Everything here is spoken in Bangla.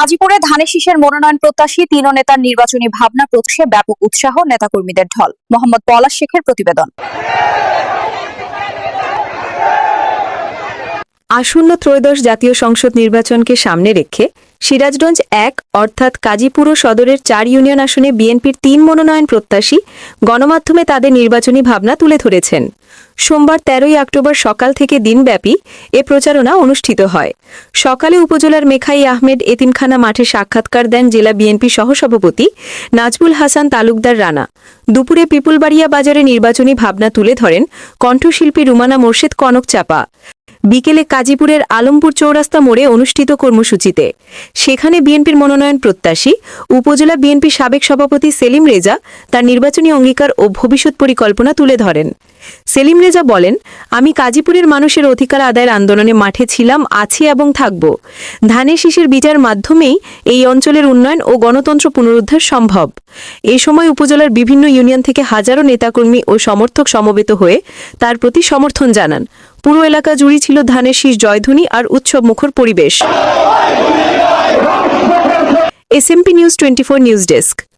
গাজীপুরে ধানের শীষের মনোনয়ন প্রত্যাশী তিন নেতার নির্বাচনী ভাবনা প্রকাশে ব্যাপক উৎসাহ নেতাকর্মীদের ঢল। মোহাম্মদ পলাশ শেখের প্রতিবেদন। আসন্ন ত্রয়োদশ জাতীয় সংসদ নির্বাচনকে সামনে রেখে সিরাজগঞ্জ এক, অর্থাৎ কাজীপুর সদরের চার ইউনিয়ন আসনে বিএনপির তিন মনোনয়ন প্রত্যাশী গণমাধ্যমে তাদের নির্বাচনী ভাবনা তুলে ধরেছেন। সোমবার তেরোই অক্টোবর সকাল থেকে দিনব্যাপী এ প্রচারণা অনুষ্ঠিত হয়। সকালে উপজেলার মেখাই আহমেদ এতিমখানা মাঠে সাক্ষাৎকার দেন জেলা বিএনপি সহসভাপতি নাজবুল হাসান তালুকদার রানা। দুপুরে পিপুলবাড়িয়া বাজারে নির্বাচনী ভাবনা তুলে ধরেন কণ্ঠশিল্পী রুমানা মোর্শেদ কনক চাপা। বিকেলে কাজীপুরের আলমপুর চৌরাস্তা মোড়ে অনুষ্ঠিত কর্মসূচিতে। সেখানে বিএনপির মনোনয়ন প্রত্যাশী, উপজেলা বিএনপি সাবেক সভাপতি সেলিম রেজা তার নির্বাচনী অঙ্গীকার ও ভবিষ্যৎ পরিকল্পনা তুলে ধরেন। সেলিম রেজা বলেন, আমি কাজীপুরের মানুষের অধিকার আদায়ের আন্দোলনে মাঠে ছিলাম, আছি এবং থাকব। ধানের শীষের বিচার মাধ্যমেই এই অঞ্চলের উন্নয়ন ও গণতন্ত্র পুনরুদ্ধার সম্ভব। এ সময় উপজেলার বিভিন্ন ইউনিয়ন থেকে হাজারো নেতাকর্মী ও সমর্থক সমবেত হয়ে তার প্রতি সমর্থন জানান। পুরো এলাকা জুড়ে ছিল ধানের শীষ জয়ধ্বনি আর উৎসব মুখর পরিবেশ। SMP news twenty four news desk.